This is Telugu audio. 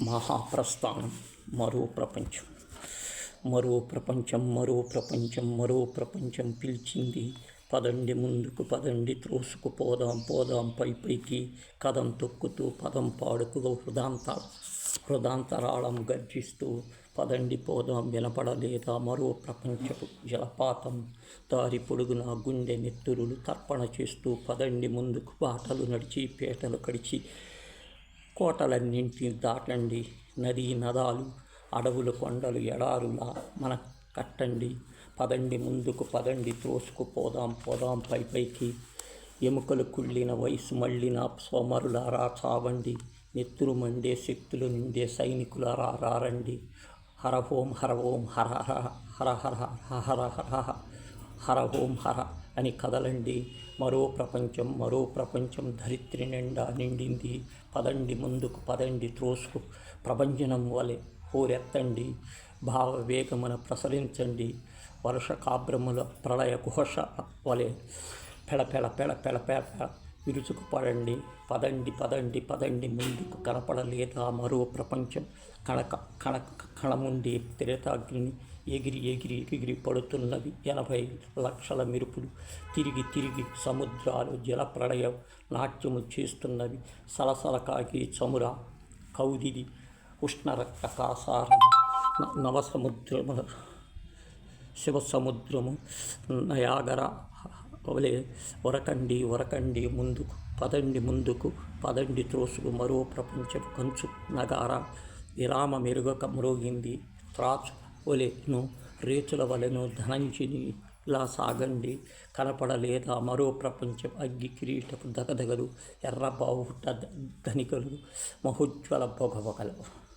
మహాప్రస్థానం. మరో ప్రపంచం. మరో ప్రపంచం మరో ప్రపంచం మరో ప్రపంచం పిలిచింది. పదండి ముందుకు పదండి త్రోసుకు పోదాం పోదాం పై పైకి. కదం తొక్కుతూ పదం పాడుకు హృదాంత హృదాంతరాళం గర్జిస్తూ పదండి పోదాం వినపడలేదా మరో ప్రపంచపు జలపాతం. దారి పొడుగున గుండె నెత్తురులు తర్పణ చేస్తూ పదండి ముందుకు బాటలు నడిచి పేటలు కడిచి కోటలన్నింటినీ దాటండి. నదీ నదాలు అడవులు కొండలు ఎడారులా మన కట్టండి పదండి ముందుకు పదండి త్రోసుకు పోదాం పోదాం పై పైకి. ఎముకలు కుళ్ళిన వయసు మళ్ళిన సోమరులారా చావండి. నెత్తురు మండే శక్తులు నిండే సైనికులారా రారండి. హర ఓం హర ఓం హర హర హర హర హర హర హర. హర ఓం హర అని కదలండి. మరో ప్రపంచం మరో ప్రపంచం ధరిత్రి నిండా నిండింది. పదండి ముందుకు పదండి త్రోసుకు ప్రభంజనం వలె హోరెత్తండి. భావవేగమున ప్రసరించండి. వర్ష కాబ్రముల ప్రళయ ఘోష వలె పెళ పెళ పెళ పెళ పెళ విరుచుకుపడండి విరుచుకు పడండి పదండి పదండి పదండి ముందుకు కనపడలేదా మరో ప్రపంచం? కణక కణక కణముండి త్రేతాగ్ని ఎగిరి ఎగిరి ఎగిరి పడుతున్నవి ఎనభై లక్షల మెరుపులు. తిరిగి తిరిగి సముద్రాలు జలప్రళయం నాట్యము చేస్తున్నవి. సలసల కాకి చముర కౌదిది ఉష్ణరక్త కాసారం నవసముద్రము శివసముద్రము నయాగర వలె ఒరకండి ఒరకండి ముందుకు పదండి ముందుకు పదండి త్రోసుకు మరో ప్రపంచం కంచు నగార. విరామ మెరుగక మ్రోగింది త్రాచు వలెను రేచుల వలెను ధనంజిని ఇలా సాగండి. కనపడలేదా మరో ప్రపంచం అగ్గి కిరీటపు దగదగలు ఎర్ర ధనికలు మహోజ్వల పొగవగలు